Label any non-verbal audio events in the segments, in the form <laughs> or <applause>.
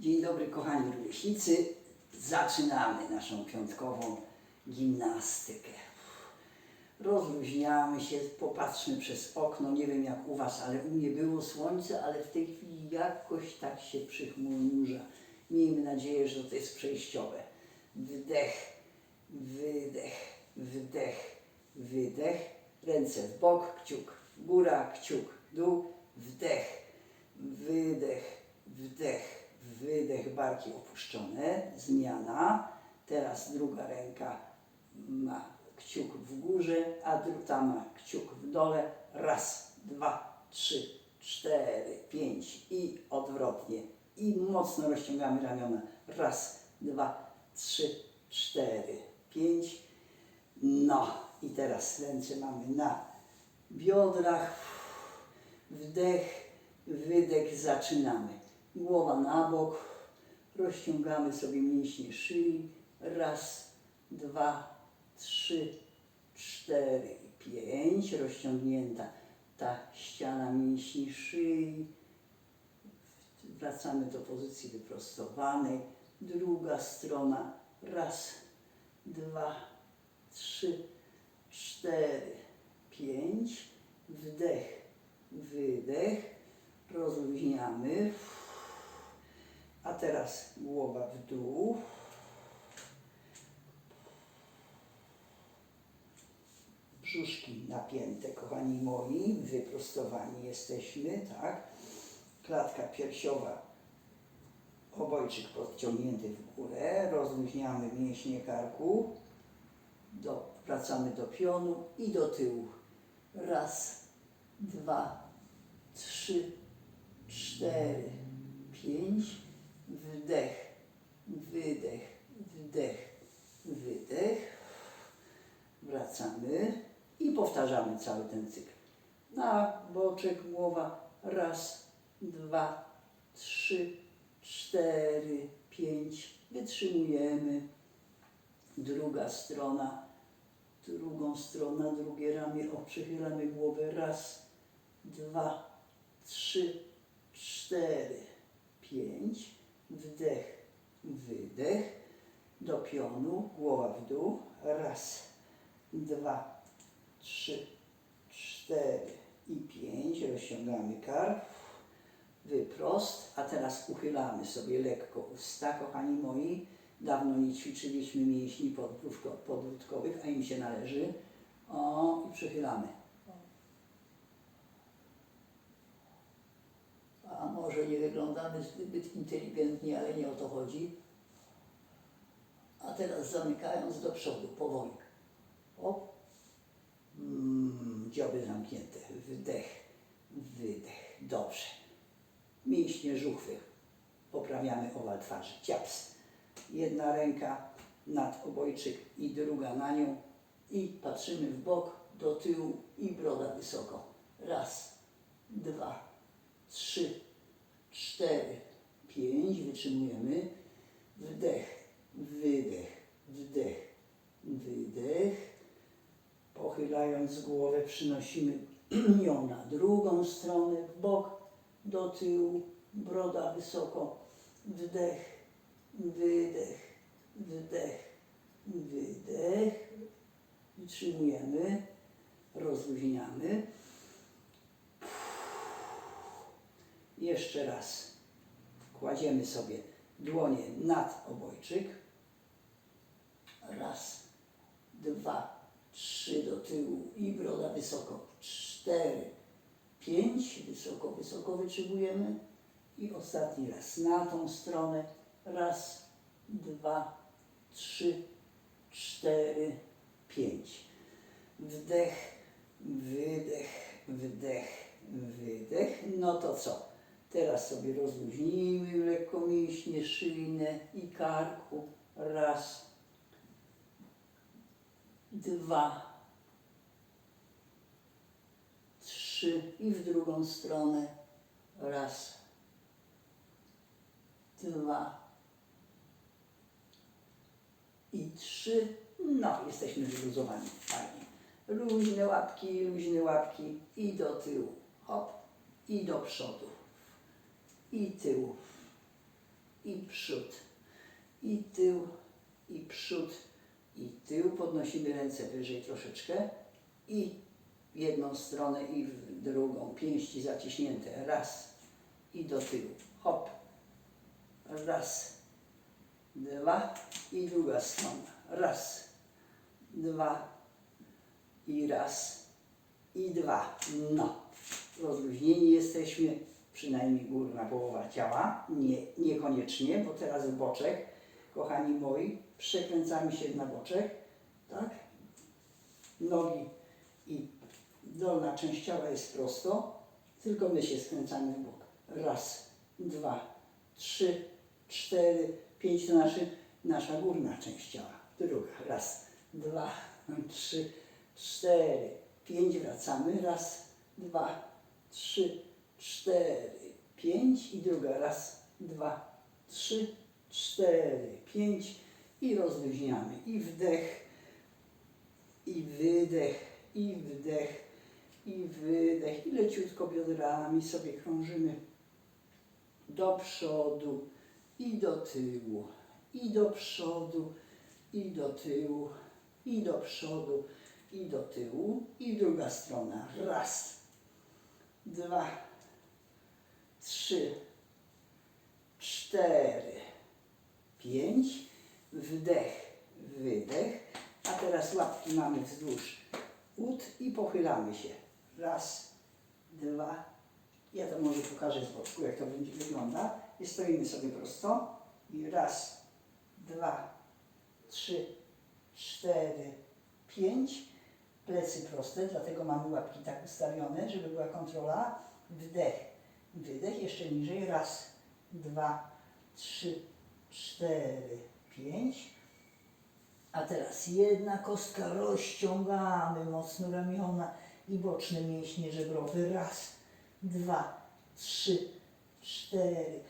Dzień dobry kochani rówieśnicy. Zaczynamy naszą piątkową gimnastykę. Rozluźniamy się, popatrzmy przez okno. Nie wiem jak u Was, ale u mnie było słońce, ale w tej chwili jakoś tak się przychmurza. Miejmy nadzieję, że to jest przejściowe. Wdech, wydech, wdech, wydech. Ręce w bok, kciuk, góra, kciuk, dół, wdech, wydech, wdech, wydech, barki opuszczone, zmiana. Teraz druga ręka ma kciuk w górze, a druga ma kciuk w dole. Raz, dwa, trzy, cztery, pięć i odwrotnie. I mocno rozciągamy ramiona. Raz, dwa, trzy, cztery, pięć. No i teraz ręce mamy na biodrach. Wdech, wydech, zaczynamy. Głowa na bok, rozciągamy sobie mięśnie szyi. Raz, dwa, trzy, cztery, pięć. Rozciągnięta ta ściana mięśni szyi. Wracamy do pozycji wyprostowanej. Druga strona. Raz, dwa, trzy, cztery, pięć. Wdech, wydech. Rozluźniamy. A teraz głowa w dół. Brzuszki napięte, kochani moi, wyprostowani jesteśmy, tak? Klatka piersiowa, obojczyk podciągnięty w górę, rozluźniamy mięśnie karku, do, wracamy do pionu i do tyłu. Raz, dwa, trzy, cztery, pięć, wdech, wydech, wdech, wydech. Wracamy i powtarzamy cały ten cykl. Na boczek głowa, raz, dwa, trzy, cztery, pięć. Wytrzymujemy. Druga strona, drugą stronę, drugie ramię, o, przychylamy głowę, raz, dwa, trzy, cztery, pięć, wdech, wydech, do pionu, głowa w dół, raz, dwa, trzy, cztery i pięć, rozciągamy kark, wyprost, a teraz uchylamy sobie lekko usta, kochani moi, dawno nie ćwiczyliśmy mięśni podbródko- podbródkowych, a im się należy, o, i przychylamy. A może nie wyglądamy zbyt inteligentnie, ale nie o to chodzi. A teraz zamykając do przodu, powoli. Op. Mm, dzioby zamknięte. Wdech, wydech. Dobrze. Mięśnie żuchwy. Poprawiamy owal twarzy. Ciaps. Jedna ręka nad obojczyk i druga na nią. I patrzymy w bok, do tyłu i broda wysoko. Raz, dwa, trzy, cztery, pięć. Wytrzymujemy. Wdech, wydech, wdech, wydech. Pochylając głowę, przynosimy <clears throat> ją na drugą stronę, w bok, do tyłu, broda wysoko. Wdech, wydech, wdech, wydech. Wytrzymujemy, rozluźniamy. Jeszcze raz. Kładziemy sobie dłonie nad obojczyk. Raz, dwa, trzy do tyłu i broda wysoko. Cztery, pięć, wysoko, wysoko wytrzymujemy. I ostatni raz na tą stronę. Raz, dwa, trzy, cztery, pięć. Wdech, wydech, wdech, wydech. No to co? Teraz sobie rozluźnijmy lekko mięśnie szyjne i karku. Raz, dwa, trzy i w drugą stronę. Raz, dwa i trzy. No, jesteśmy wyluzowani. Fajnie. Luźne łapki, luźne łapki i do tyłu. Hop. I do przodu. I tyłu. i przód, i tył, i przód, i tył. Podnosimy ręce wyżej troszeczkę i w jedną stronę i w drugą. Pięści zaciśnięte. Raz i do tyłu. Hop. Raz, dwa i druga strona. Raz, dwa i raz i dwa. No. Rozluźnieni jesteśmy, przynajmniej górna połowa ciała. Nie, niekoniecznie, bo teraz w boczek, kochani moi, przekręcamy się na boczek, tak? Nogi i dolna część ciała jest prosto, tylko my się skręcamy w bok. Raz, dwa, trzy, cztery, pięć to naszy, nasza górna część ciała. Druga. Raz, dwa, trzy, cztery, pięć. Wracamy. Raz, dwa, trzy, cztery, pięć. I druga. Raz, dwa, trzy, cztery, pięć. I rozluźniamy. I wdech, i wydech, i wdech, i wydech. I leciutko biodrami sobie krążymy do przodu i do tyłu, i do przodu, i do tyłu, i do przodu, i do tyłu, i druga strona. Raz, dwa, trzy, cztery, pięć. Wdech, wydech. A teraz łapki mamy wzdłuż ud i pochylamy się. Raz, dwa, ja to może pokażę z boku, jak to będzie wygląda. I stoimy sobie prosto. I raz, dwa, trzy, cztery, pięć. Plecy proste, dlatego mamy łapki tak ustawione, żeby była kontrola. Wdech, wydech, jeszcze niżej. Raz, dwa, trzy, cztery, pięć. A teraz jedna kostka, rozciągamy mocno ramiona i boczne mięśnie żebrowe. Raz, dwa, trzy, cztery,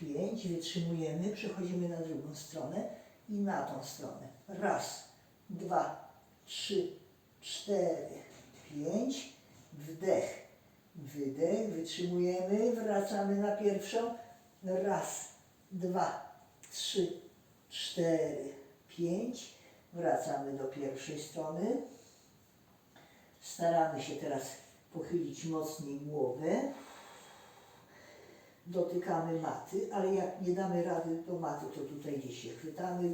pięć. Wytrzymujemy, przechodzimy na drugą stronę i na tą stronę. Raz, dwa, trzy, cztery, pięć. Wdech, wydech, wytrzymujemy, wracamy na pierwszą. Raz, dwa, trzy, cztery, pięć. Wracamy do pierwszej strony. Staramy się teraz pochylić mocniej głowę. Dotykamy maty, ale jak nie damy rady do maty, to tutaj gdzieś się chwytamy,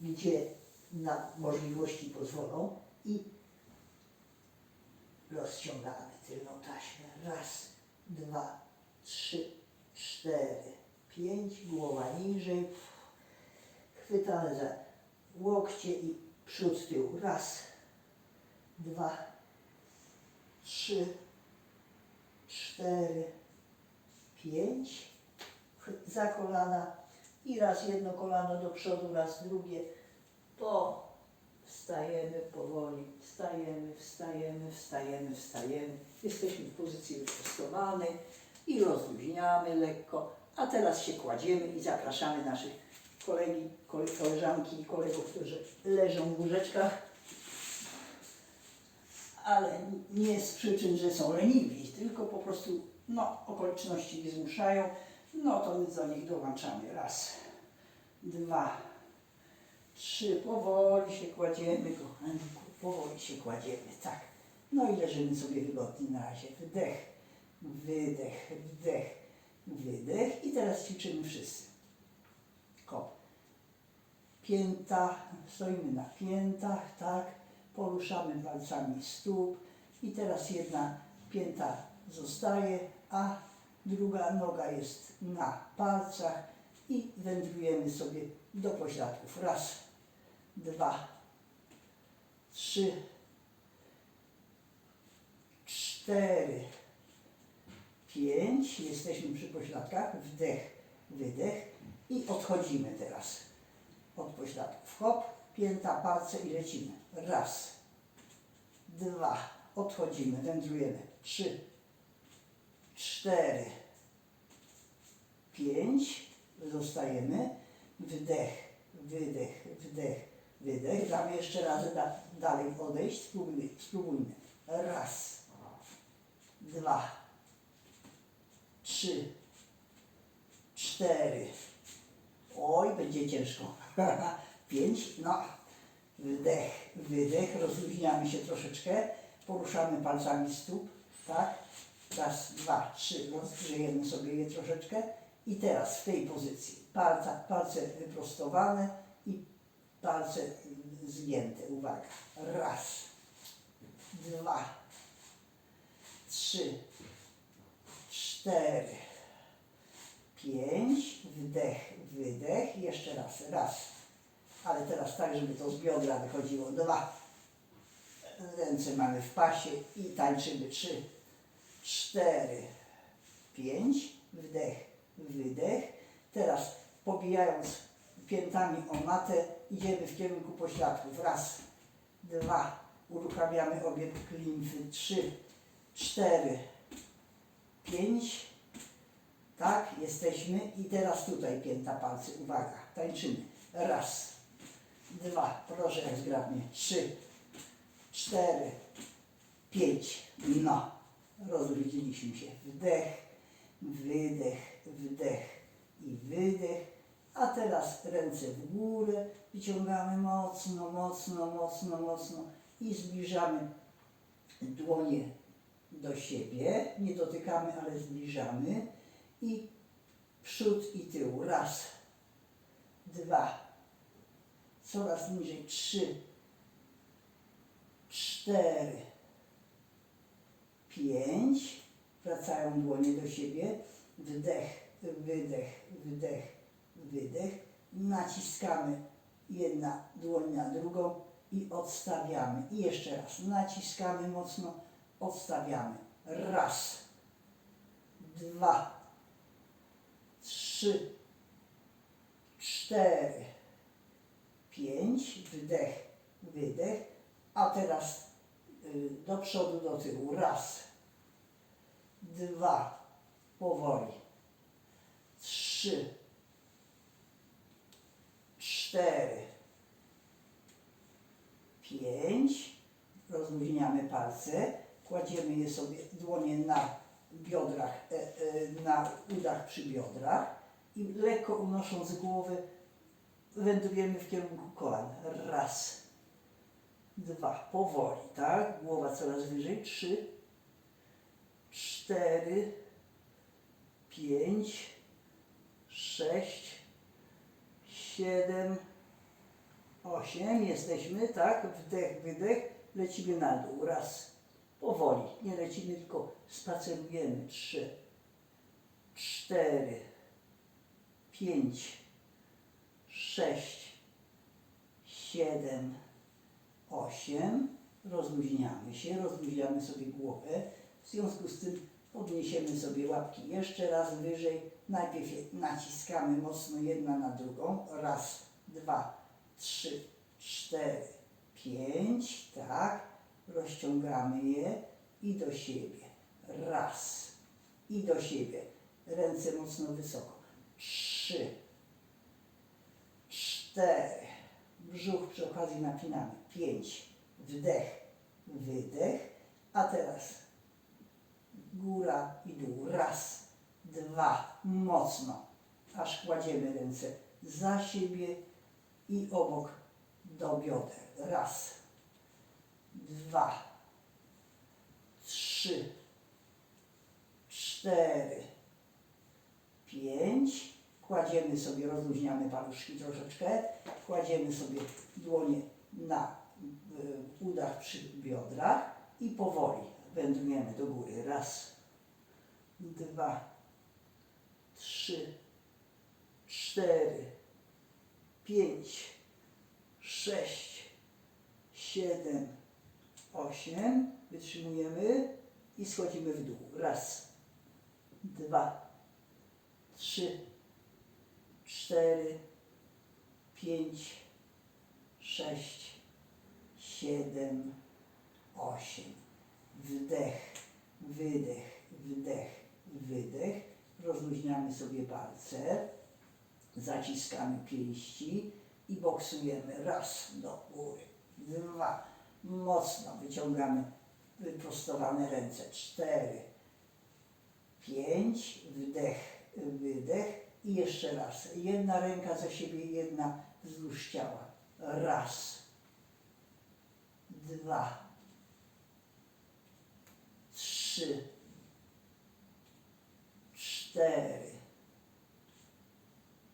gdzie, na możliwości pozwolą i rozciągamy tylną taśmę. Raz, dwa, trzy, cztery, pięć, głowa niżej. Chwytamy za łokcie i przód, tył. Raz, dwa, trzy, cztery, pięć. Za kolana i raz jedno kolano do przodu, raz drugie. Po wstajemy powoli, wstajemy, wstajemy, wstajemy, wstajemy. Jesteśmy w pozycji wyprostowanej i rozluźniamy lekko. A teraz się kładziemy i zapraszamy naszych kolegi, kole- koleżanki i kolegów, którzy leżą w łóżeczkach ale nie z przyczyn, że są leniwi, tylko po prostu no, okoliczności ich zmuszają, no to my do nich dołączamy. Raz, dwa, trzy, powoli się kładziemy, kochani, powoli się kładziemy, tak. No i leżymy sobie wygodnie na razie. Wdech, wydech, wdech, wydech i teraz ćwiczymy wszyscy. Hop. Pięta, stoimy na piętach, tak, poruszamy palcami stóp i teraz jedna pięta zostaje, a druga noga jest na palcach i wędrujemy sobie do pośladków. Raz, dwa, trzy, cztery, pięć. Jesteśmy przy pośladkach. Wdech, wydech i odchodzimy teraz od pośladków. Hop, pięta, palce i lecimy. Raz, dwa, odchodzimy, wędrujemy. Trzy, cztery, pięć, zostajemy. Wdech, wydech, wdech, wydech. Damy jeszcze raz da, dalej odejść. Spróbujmy, spróbujmy. Raz, dwa, trzy, cztery, będzie ciężko. <laughs> Pięć, no. Wdech, wydech, rozluźniamy się troszeczkę, poruszamy palcami stóp, tak? Raz, dwa, trzy, rozgrzejemy sobie je troszeczkę i teraz w tej pozycji palca, palce wyprostowane i palce zgięte. Uwaga. Raz, dwa, trzy, cztery, pięć, wdech, wydech, jeszcze raz, raz, ale teraz tak, żeby to z biodra wychodziło, dwa, ręce mamy w pasie i tańczymy, trzy, cztery, pięć, wdech, wydech, teraz pobijając piętami o matę, idziemy w kierunku pośladków, raz, dwa, uruchamiamy obie klimfy, trzy, cztery, pięć, tak, jesteśmy i teraz tutaj pięta palce, uwaga, tańczymy. Raz, dwa, proszę jak zgrabnie, trzy, cztery, pięć, no. Rozluźniliśmy się. Wdech, wydech, wdech i wydech. A teraz ręce w górę, wyciągamy mocno, mocno, mocno, mocno i zbliżamy dłonie do siebie. Nie dotykamy, ale zbliżamy i przód i tył. Raz, dwa, coraz niżej. Trzy, cztery, pięć. Wracają dłonie do siebie. Wdech, wydech, wdech, wydech. Naciskamy jedna dłoń na drugą i odstawiamy. I jeszcze raz. Naciskamy mocno, odstawiamy. Raz, dwa, trzy, cztery, pięć, wdech, wydech, a teraz y, do przodu, do tyłu, raz, dwa, powoli, trzy, cztery, pięć, rozluźniamy palce, kładziemy je sobie dłonie na biodrach, e, e, na udach przy biodrach i lekko unosząc głowę wędrujemy w kierunku kolan. Raz, dwa, powoli, tak? Głowa coraz wyżej. Trzy, cztery, pięć, sześć, siedem, osiem. Jesteśmy, tak? Wdech, wydech. Lecimy na dół. Raz, powoli. Nie lecimy, tylko spacerujemy. Trzy, cztery, pięć, sześć, siedem, osiem. Rozluźniamy się, rozluźniamy sobie głowę. W związku z tym podniesiemy sobie łapki jeszcze raz wyżej. Najpierw naciskamy mocno jedna na drugą. Raz, dwa, trzy, cztery, pięć. Tak. Rozciągamy je i do siebie. Raz. I do siebie. Ręce mocno wysoko. Trzy, cztery. Brzuch przy okazji napinamy. Pięć. Wdech, wydech. A teraz góra i dół. Raz, dwa, mocno. Aż kładziemy ręce za siebie i obok do bioder. Raz, dwa, trzy, cztery, pięć. Kładziemy sobie, rozluźniamy paluszki troszeczkę. Kładziemy sobie dłonie na y, udach przy biodrach i powoli wędrujemy do góry. Raz, dwa, trzy, cztery, pięć, sześć, siedem, osiem. Wytrzymujemy i schodzimy w dół. Raz, dwa, trzy, cztery, pięć, sześć, siedem, osiem. Wdech, wydech, wdech, wydech. Rozluźniamy sobie palce, zaciskamy pięści i boksujemy. Raz do góry, dwa, mocno wyciągamy wyprostowane ręce. Cztery, pięć, wdech, wydech I jeszcze raz. Jedna ręka za siebie, jedna wzdłuż ciała. Raz. Dwa. Trzy. Cztery.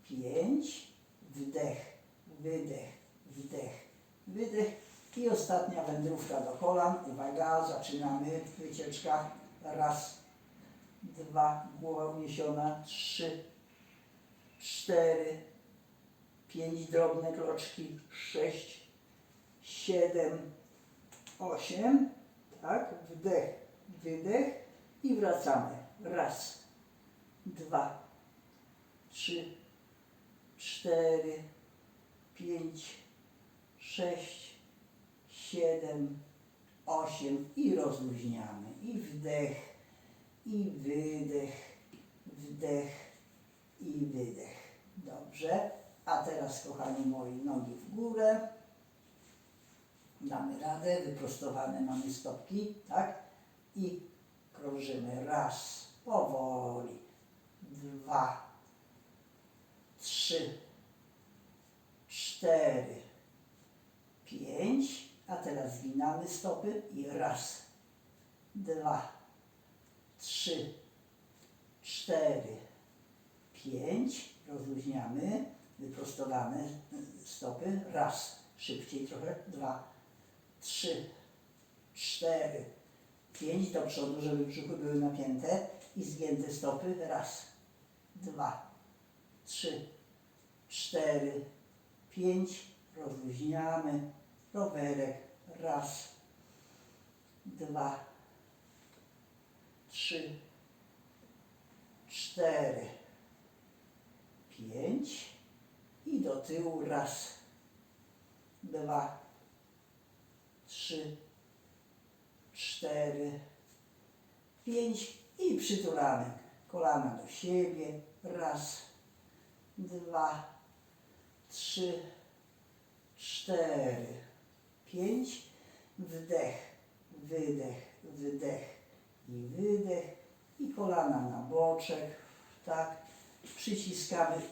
Pięć. Wdech, wydech, wdech, wydech. I ostatnia wędrówka do kolan. Uwaga, zaczynamy. Wycieczka. Raz, dwa, głowa uniesiona. Trzy, cztery, pięć drobne kroczki. Sześć, siedem, osiem. Tak, wdech, wydech. I wracamy. Raz, dwa, trzy, cztery, pięć, sześć, siedem, osiem i rozluźniamy. I wdech, i wydech, wdech i wydech. Dobrze. A teraz, kochani moi, nogi w górę. Damy radę, wyprostowane mamy stopki, tak? I krążymy. Raz, powoli. Dwa, trzy, cztery, pięć, a teraz zginamy stopy i raz, dwa, trzy, cztery, pięć, rozluźniamy, wyprostowane stopy, raz, szybciej trochę, dwa, trzy, cztery, pięć do przodu, żeby brzuchy były napięte i zgięte stopy, raz, dwa, trzy, cztery, pięć, rozluźniamy, rowerek, raz, dwa, trzy, cztery, pięć i do tyłu, raz, dwa, trzy, cztery, pięć i przytulamy kolana do siebie, raz, dwa, trzy, cztery, pięć, wdech, wydech, wdech i wydech. I kolana na boczek, tak, przyciskamy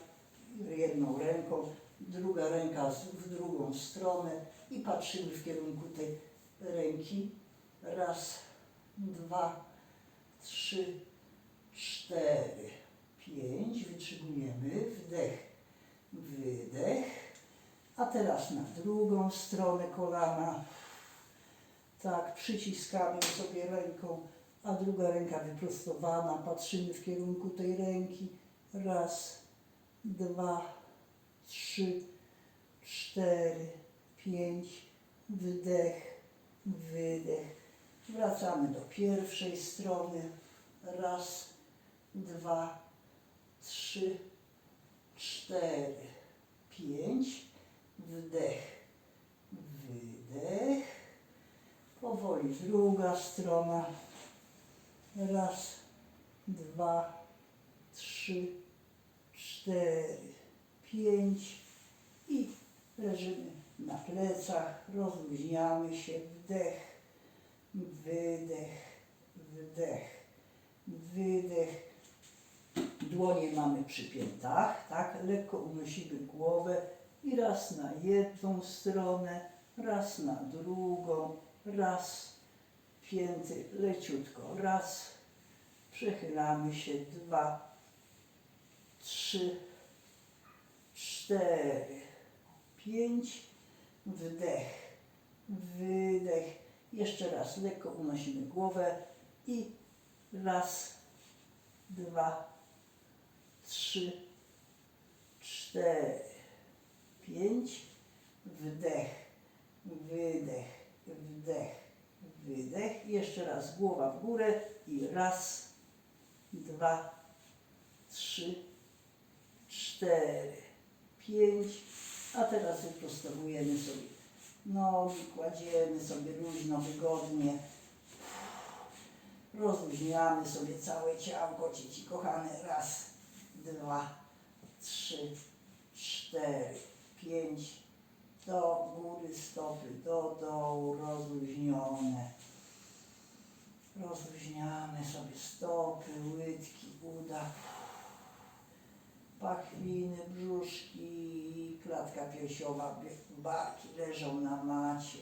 jedną ręką, druga ręka w drugą stronę i patrzymy w kierunku tej ręki, raz, dwa, trzy, cztery, pięć, wytrzymujemy, wdech, wydech, a teraz na drugą stronę kolana, tak, przyciskamy sobie ręką, a druga ręka wyprostowana, patrzymy w kierunku tej ręki, raz, dwa, trzy, cztery, pięć, wdech, wydech, wracamy do pierwszej strony, raz, dwa, trzy, cztery, pięć, wdech, wydech, powoli druga strona, raz, dwa, trzy, cztery, pięć. I leżymy na plecach, rozluźniamy się, wdech, wydech, wdech, wydech. Dłonie mamy przy piętach, tak? Lekko unosimy głowę i raz na jedną stronę, raz na drugą, raz pięty leciutko, raz, przechylamy się, dwa, trzy, cztery, pięć, wdech, wydech, jeszcze raz lekko unosimy głowę i raz, dwa, trzy, cztery, pięć, wdech, wydech, wdech, wydech. Jeszcze raz głowa w górę i raz, dwa, trzy, cztery, pięć. A teraz wyprostowujemy sobie nogi, kładziemy sobie luźno, wygodnie. Rozluźniamy sobie całe ciałko, dzieci kochane. Raz, dwa, trzy, cztery, pięć. Do góry stopy, do dołu, rozluźnione. Rozluźniamy sobie stopy, łydki, uda. pachwiny, brzuszki, klatka piersiowa, barki leżą na macie,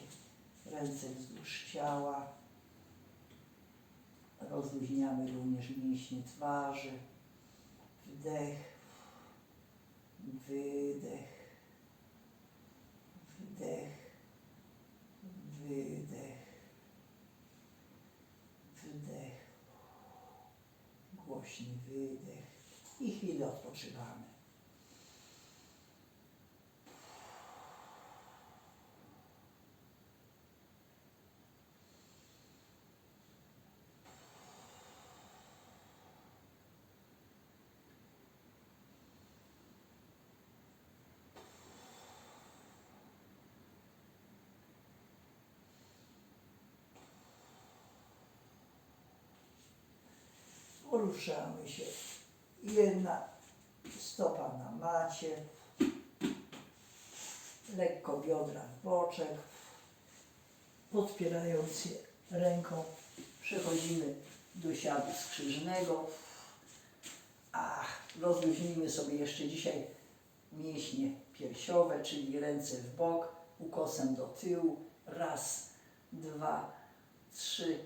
ręce wzdłuż ciała. Rozluźniamy również mięśnie twarzy. Wdech, wydech, wdech, wydech, wdech, głośny wydech. I chwilę odpoczywamy. Poruszamy się. Jedna stopa na macie, lekko biodra w boczek, podpierając je ręką. Przechodzimy do siadu skrzyżnego. Ach, rozluźnijmy sobie jeszcze dzisiaj mięśnie piersiowe, czyli ręce w bok, ukosem do tyłu. Raz, dwa, trzy,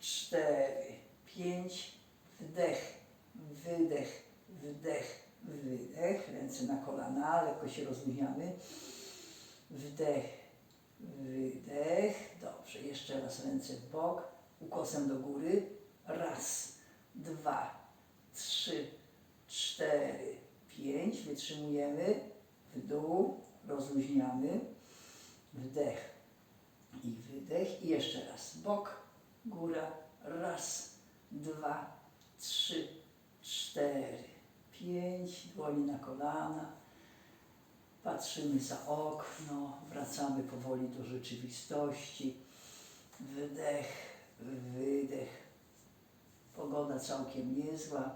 cztery, pięć. Wdech, wydech, wdech, wydech. Ręce na kolana, lekko się rozluźniamy. Wdech, wydech. Dobrze, jeszcze raz ręce w bok, ukosem do góry. Raz, dwa, trzy, cztery, pięć. Wytrzymujemy. W dół, rozluźniamy. Wdech i wydech. I jeszcze raz. Bok, góra. Raz, dwa, trzy, cztery, pięć. Dłoni na kolana. Patrzymy za okno, wracamy powoli do rzeczywistości. Wdech, wydech. Pogoda całkiem niezła.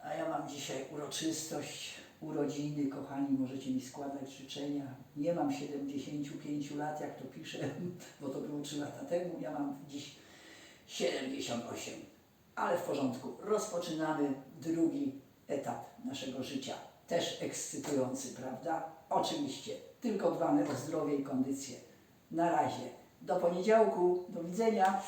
A ja mam dzisiaj uroczystość, urodziny, kochani, możecie mi składać życzenia. Nie mam 75 lat, jak to piszę, <laughs> bo to było 3 lata temu. Ja mam dziś 78. Ale w porządku. Rozpoczynamy drugi etap naszego życia. Też ekscytujący, prawda? Oczywiście. Tylko dbamy o zdrowie i kondycję. Na razie. Do poniedziałku. Do widzenia.